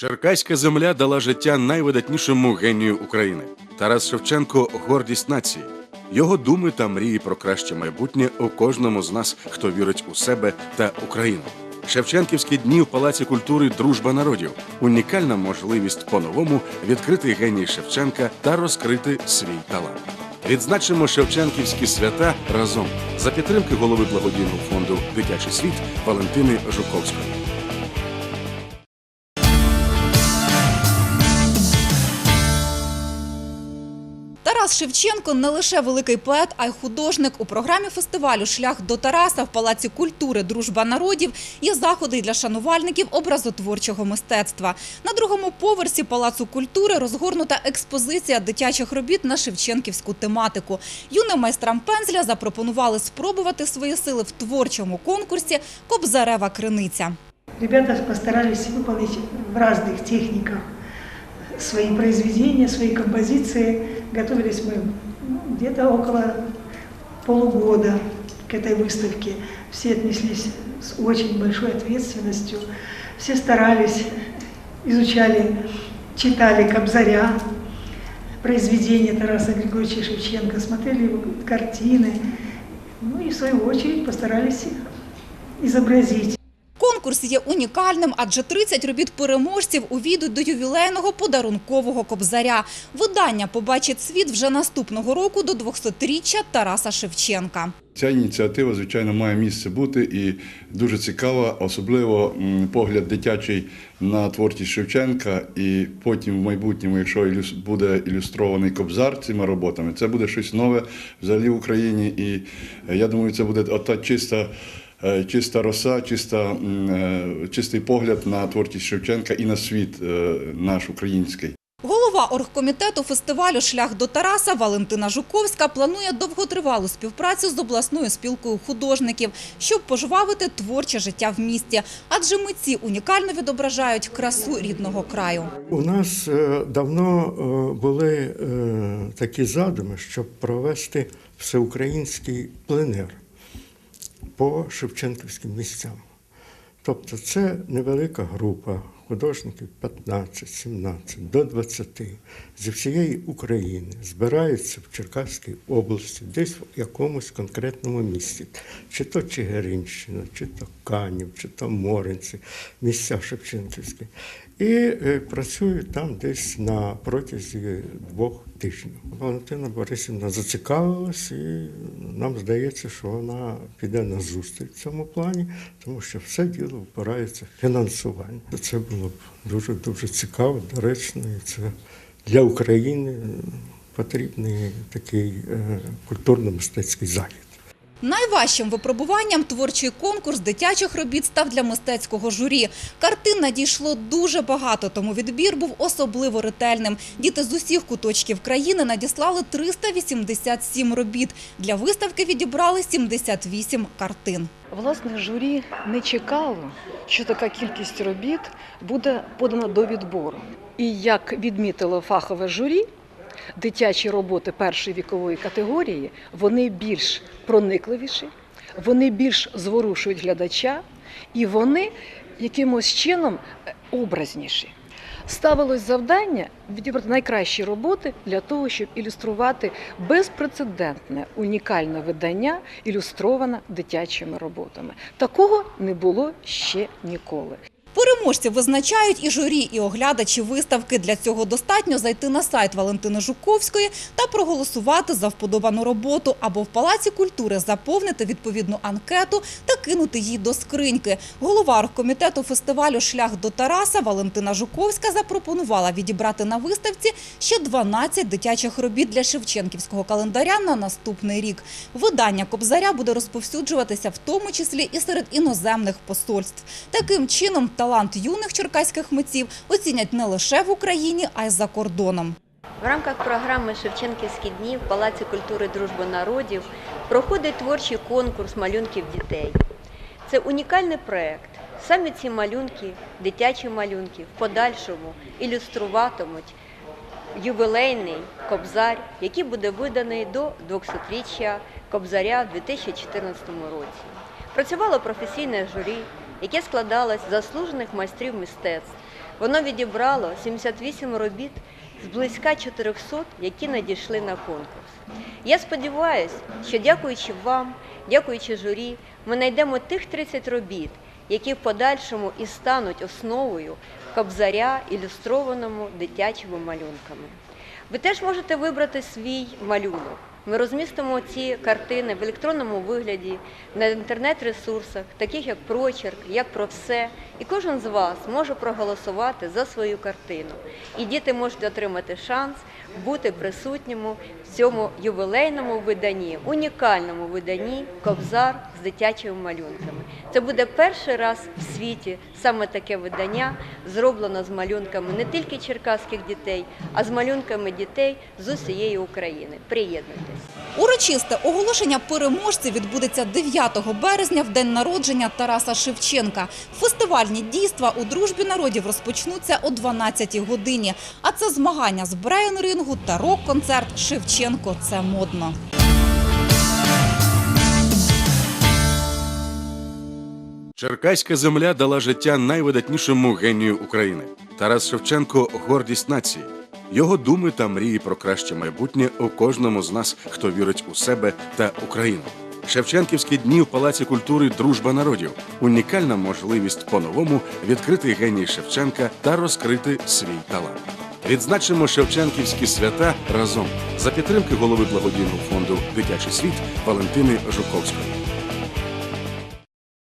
Черкаська земля дала життя найвидатнішому генію України. Тарас Шевченко гордість нації. Його думи та мрії про краще майбутнє у кожному з нас, хто вірить у себе та Україну. Шевченківські дні в Палаці культури Дружба народів унікальна можливість по-новому відкрити геній Шевченка та розкрити свій талант. Відзначимо Шевченківські свята разом за підтримки голови благодійного фонду Дитячий світ Валентини Жуковської. Тарас Шевченко не лише великий поет, а й художник. У програмі фестивалю Шлях до Тараса в Палаці культури Дружба народів є заходи для шанувальників образотворчого мистецтва. На другому поверсі Палацу культури розгорнута експозиція дитячих робіт на шевченківську тематику. Юним майстрам пензля запропонували спробувати свої сили в творчому конкурсі Кобзарева криниця. Ребята постарались выполнить в разных техниках свои произведения, свои композиции. Готовились мы ну, где-то около полугода к этой выставке. Все отнеслись с очень большой ответственностью. Все старались, изучали, читали Кобзаря, произведения Тараса Григорьевича Шевченко, смотрели его картины. Ну и в свою очередь постарались их изобразить. Конкурс є унікальним, адже 30 робіт переможців увійдуть до ювілейного подарункового кобзаря. Видання побачить світ вже наступного року до 200-річчя Тараса Шевченка. Ця ініціатива, звичайно, має місце бути і дуже цікава, особливо погляд дитячий на творчість Шевченка, і потім в майбутньому, якщо буде ілюстрований кобзар цими роботами, це буде щось нове взагалі в Україні. І е, я думаю, це буде ота чиста. Е, Чиста роса, чиста, е, чистий погляд на творчість Шевченка і на світ е, наш український. Голова оргкомітету фестивалю Шлях до Тараса Валентина Жуковська планує довготривалу співпрацю з обласною спілкою художників, щоб пожвавити творче життя в місті. Адже митці унікально відображають красу рідного краю. У нас давно були такі задуми, щоб провести всеукраїнський пленер по Шевченківським місцям. Тобто це невелика група художників 15-17 до 20 зі всієї України збираються в Черкаській області, десь в якомусь конкретному місті, чи то Чигиринщина, чи то Канів, чи то Моринці, місця Шевченківські. І е, працюють там десь на протязі двох тижнів. Валентина Борисівна зацікавилась, і нам здається, що вона піде на зустріч в цьому плані, тому що все діло впирається фінансування. Це було б дуже дуже цікаво, доречно, і це для України потрібний такий е, культурно-мистецький захід. Найважчим випробуванням творчий конкурс дитячих робіт став для мистецького журі. Картин надійшло дуже багато, тому відбір був особливо ретельним. Діти з усіх куточків країни надіслали 387 робіт. Для виставки відібрали 78 картин. Власне, журі не чекало, що така кількість робіт буде подана до відбору. І як відмітило фахове журі, дитячі роботи першої вікової категорії вони більш проникливіші, вони більш зворушують глядача, і вони якимось чином е, образніші. Ставилось завдання відібрати найкращі роботи для того, щоб ілюструвати безпрецедентне унікальне видання, ілюстроване дитячими роботами. Такого не було ще ніколи. Переможців визначають і журі, і оглядачі виставки. Для цього достатньо зайти на сайт Валентини Жуковської та проголосувати за вподобану роботу або в Палаці культури заповнити відповідну анкету та кинути її до скриньки. Голова оргкомітету фестивалю Шлях до Тараса Валентина Жуковська запропонувала відібрати на виставці ще 12 дитячих робіт для Шевченківського календаря на наступний рік. Видання Кобзаря буде розповсюджуватися в тому числі і серед іноземних посольств. Таким чином, талант юних черкаських митців оцінять не лише в Україні, а й за кордоном. В рамках програми Шевченківські дні в Палаці культури Дружби народів проходить творчий конкурс малюнків дітей. Це унікальний проєкт. Саме ці малюнки, дитячі малюнки, в подальшому ілюструватимуть ювілейний кобзар, який буде виданий до 200-річчя кобзаря в 2014 році. Працювало професійне журі, яке складалось з заслужених майстрів мистецтв, Воно відібрало 78 робіт з близька 400, які надійшли на конкурс. Я сподіваюся, що дякуючи вам, дякуючи журі, ми знайдемо тих 30 робіт, які в подальшому і стануть основою кобзаря, ілюстрованому дитячими малюнками. Ви теж можете вибрати свій малюнок. Ми розмістимо ці картини в електронному вигляді на інтернет-ресурсах, таких як Прочерк, як про все. І кожен з вас може проголосувати за свою картину. І діти можуть отримати шанс бути присутніми в цьому ювілейному виданні, унікальному виданні Кобзар з дитячими малюнками. Це буде перший раз в світі саме таке видання зроблено з малюнками не тільки черкаських дітей, а з малюнками дітей з усієї України. Приєднуйтесь. Урочисте оголошення переможців відбудеться 9 березня в день народження Тараса Шевченка. Фестивальні дійства у дружбі народів розпочнуться о 12 годині. А це змагання з брейн-рингу та рок-концерт Шевченко. Це модно. Черкаська земля дала життя найвидатнішому генію України. Тарас Шевченко гордість нації. Його думи та мрії про краще майбутнє у кожному з нас, хто вірить у себе та Україну. Шевченківські дні в Палаці культури Дружба народів унікальна можливість по-новому відкрити геній Шевченка та розкрити свій талант. Відзначимо Шевченківські свята разом за підтримки голови благодійного фонду Дитячий світ Валентини Жуковської.